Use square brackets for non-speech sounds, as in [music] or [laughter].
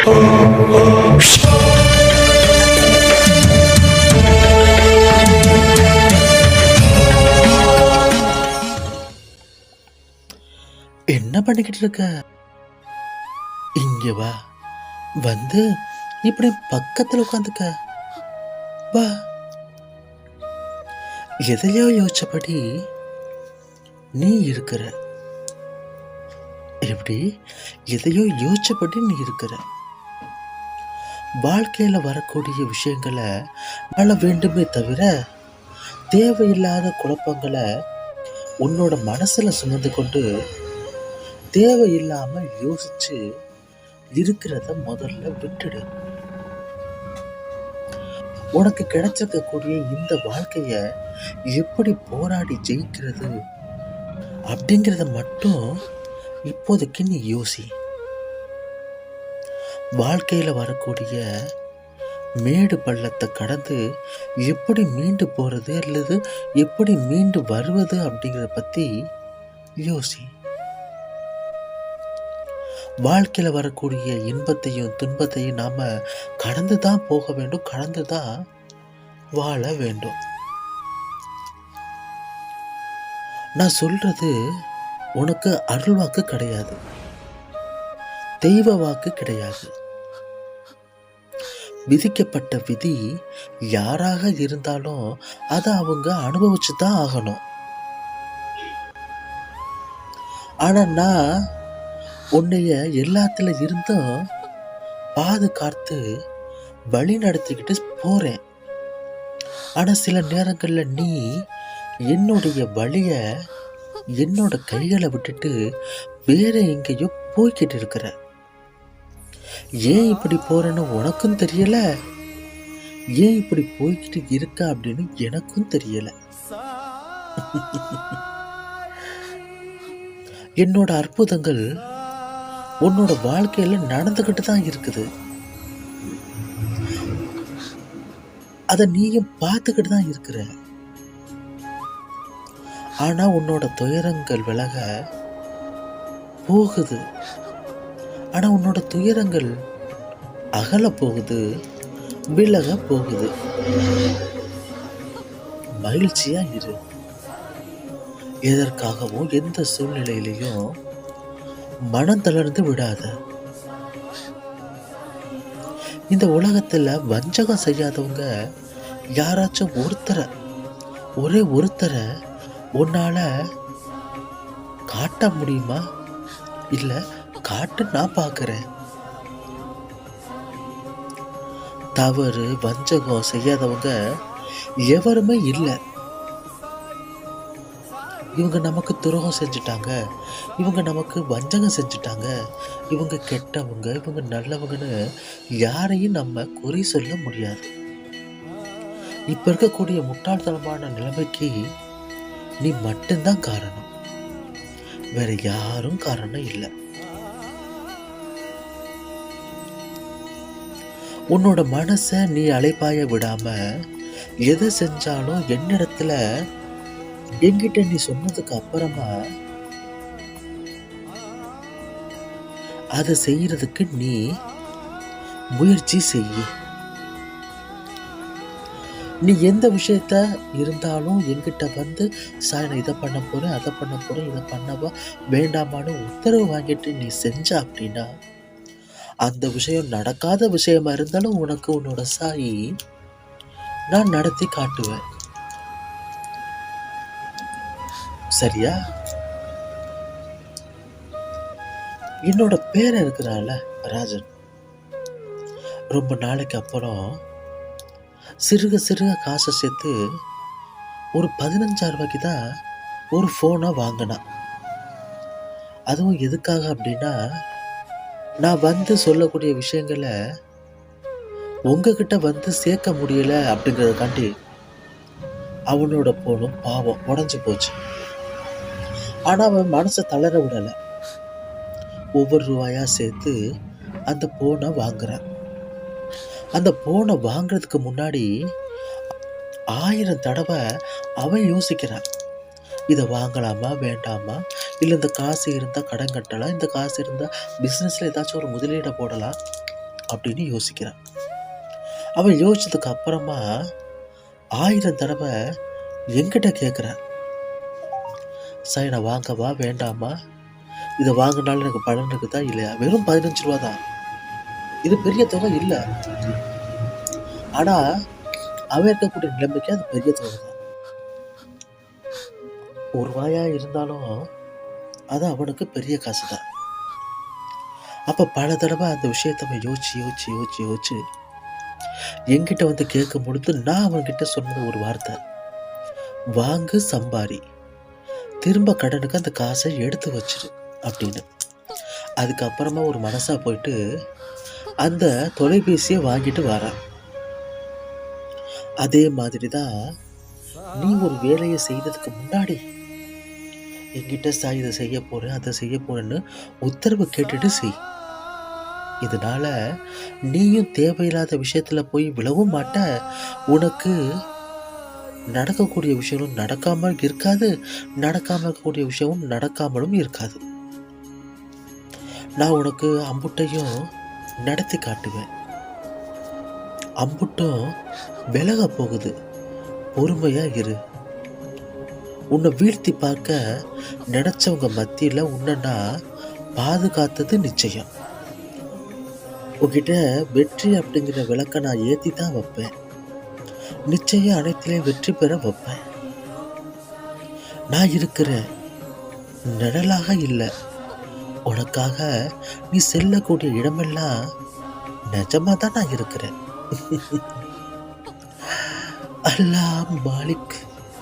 என்ன பண்ணிக்கிட்டு இருக்க? இங்க வா. வந்து இப்படி பக்கத்துல உட்காந்துக்க. வா. எதையோ யோசிச்சபடி நீ இருக்கிற. எப்படி? எதையோ யோசிச்சபடி நீ இருக்கிற. வாழ்க்கையில் வரக்கூடிய விஷயங்களை வாழ வேண்டுமே தவிர தேவையில்லாத குழப்பங்களை உன்னோட மனசில் சுமந்து கொண்டு தேவையில்லாமல் யோசிச்சு இருக்கிறத முதல்ல விட்டுடு. உனக்கு கிடைச்சிருக்கக்கூடிய இந்த வாழ்க்கையை எப்படி போராடி ஜெயிக்கிறது அப்படிங்கிறத மட்டும் இப்போதைக்கு நீ யோசி. வாழ்க்கையில் வரக்கூடிய மேடு பள்ளத்தை கடந்து எப்படி மீண்டு போகிறது அல்லது எப்படி மீண்டு வருவது அப்படிங்கிறத பற்றி யோசி. வாழ்க்கையில் வரக்கூடிய இன்பத்தையும் துன்பத்தையும் நாம் கடந்து தான் போக வேண்டும் கடந்து தான் வாழ வேண்டும். நான் சொல்றது உனக்கு அருள் வாக்கு கிடையாது தெய்வ வாக்கு கிடையாது. விதிக்கப்பட்ட விதி யாராக இருந்தாலும் அதை அவங்க அனுபவிச்சு தான் ஆகணும். ஆனால் நான் உன்னைய எல்லாத்துல இருந்தும் பாதுகாத்து வழி நடத்திக்கிட்டு போகிறேன் ஆனால் சில நேரங்களில் நீ என்னுடைய வழியை என்னோட கைகளை விட்டுட்டு வேற எங்கேயோ போய்கிட்டு இருக்கிற. ஏன் இப்படி போறேன்னு உனக்கும் தெரியல? ஏன் இப்படி போய்கிட்டு இருக்க அப்படின்னு எனக்கும் தெரியல. [laughs] என்னோட அற்புதங்கள் உன்னோட வாழ்க்கையில நடந்துகிட்டு தான் இருக்குது. அதை நீயும் பார்த்துக்கிட்டு தான் இருக்கிற. ஆனா உன்னோட துயரங்கள் விலக போகுது. ஆனால் உன்னோட துயரங்கள் அகல போகுது விலக போகுது. மகிழ்ச்சியா இரு. எதற்காகவும் எந்த சூழ்நிலையிலையும் மனம் தளர்ந்து விடாத. இந்த உலகத்துல வஞ்சகம் செய்யாதவங்க யாராச்சும் ஒருத்தரை ஒரே ஒருத்தரை உன்னால காட்ட முடியுமா? இல்லை காட்டு நான் பார்க்குறேன். தவறு வஞ்சகம் செய்யாதவங்க எவருமே இல்லை. இவங்க நமக்கு துரோகம் செஞ்சுட்டாங்க. இவங்க நமக்கு வஞ்சகம் செஞ்சுட்டாங்க. இவங்க கெட்டவங்க இவங்க நல்லவங்கன்னு யாரையும் நம்ம குறி சொல்ல முடியாது. இப்போ இருக்கக்கூடிய முட்டாள்தனமான நிலைமைக்கு நீ மட்டும்தான் காரணம். வேற யாரும் காரணம் இல்லை. உன்னோட மனசை நீ அலைப்பாய விடாமல் எதை செஞ்சாலும் என்னிடத்துல என்கிட்ட நீ சொன்னதுக்கு அப்புறமா அதை செய்யறதுக்கு நீ முயற்சி செய்ய. நீ எந்த விஷயத்த இருந்தாலும் என்கிட்ட வந்து சார் நான் இதை பண்ண போறேன் அதை பண்ண போறேன் இதை பண்ணவா வேண்டாமான்னு உத்தரவு வாங்கிட்டு நீ செஞ்ச அப்படின்னா அந்த விஷயம் நடக்காத விஷயமா இருந்தாலும் உனக்கு உன்னோட சாயி நான் நடத்தி காட்டுவேன். சரியா? என்னோட பேர் இருக்கிறான்ல ராஜன். ரொம்ப நாளைக்கு அப்புறம் சிறுக சிறுக காசை சேர்த்து ஒரு பதினஞ்சாயிரம் ரூபாய்க்கு தான் ஒரு ஃபோனை வாங்கினான். அதுவும் எதுக்காக அப்படின்னா நான் வந்து சொல்லக்கூடிய விஷயங்களை உங்ககிட்ட வந்து சேர்க்க முடியல அப்படிங்கிறதுக்காண்டி அவனோட போனும் பாவம் உடஞ்சி போச்சு. ஆனால் அவன் மனசை தளர விடலை. ஒவ்வொரு ரூபாயாக சேர்த்து அந்த போனை வாங்குறான். அந்த போனை வாங்குறதுக்கு முன்னாடி ஆயிரம் தடவை அவன் யோசிக்கிறான். இதை வாங்கலாமா வேண்டாமா? இல்லை இந்த காசு இருந்தால் கடன் கட்டலாம். இந்த காசு இருந்தால் பிஸ்னஸில் ஏதாச்சும் ஒரு முதலீடை போடலாம் அப்படின்னு யோசிக்கிறான். அவன் யோசிச்சதுக்கு அப்புறமா ஆயிரம் தடவை எங்கிட்ட கேட்குறான் சைனை நான் வாங்கவா? வேண்டாமா? இதை வாங்கினாலும் எனக்கு பணம் இருக்குதா இல்லையா? வெறும் பதினஞ்சு ரூபா தான். இது பெரிய தொகை இல்லை. ஆனால் அவன் இருக்கக்கூடிய நிலைமைக்கு அது பெரிய தொகை தான் ஒரு ரூபாயாக இருந்தாலும் அது அவனுக்கு பெரிய காசு தான் அப்போ பல தடவை அந்த விஷயத்த அவன் யோசிச்சு யோசிச்சு யோசிச்சு யோசிச்சு என்கிட்ட வந்து கேட்கும் பொழுது நான் அவன்கிட்ட சொன்னது ஒரு வார்த்தை வாங்கு சம்பாரி. திரும்ப கடனுக்கு அந்த காசை எடுத்து வச்சிரு அப்படின்னு. அதுக்கப்புறமா ஒரு மனசாக போயிட்டு அந்த தொலைபேசியை வாங்கிட்டு வரான். அதே மாதிரி தான் நீ ஒரு வேலையை செய்ததுக்கு முன்னாடி என்கிட்ட சாய் இதை செய்ய போகிறேன் அதை செய்ய போகிறேன்னு உத்தரவு கேட்டுட்டு செய். இதனால நீயும் தேவையில்லாத விஷயத்தில் போய் விழவும் மாட்ட. உனக்கு நடக்கக்கூடிய விஷயங்களும் நடக்காமல் இருக்காது. நடக்காமல் இருக்கக்கூடிய விஷயமும் நடக்காமலும் இருக்காது. நான் உனக்கு அம்புட்டையும் நடத்தி காட்டுவேன். அம்புட்டும் விலக போகுது. பொறுமையாக இரு. உன்னை வீழ்த்தி பார்க்க நினச்சவங்க மத்தியில் உன்னை பாதுகாத்தது நிச்சயம். உங்ககிட்ட வெற்றி அப்படிங்கிற விளக்க நான் ஏற்றி தான் வைப்பேன். நிச்சயம் அனைத்திலையும் வெற்றி பெற வைப்பேன். நான் இருக்கிறேன் நிழலாக இல்லை. உனக்காக நீ செல்லக்கூடிய இடமெல்லாம் நிஜமாக தான் நான் இருக்கிறேன். [laughs] அல்லாம் மாலிக்.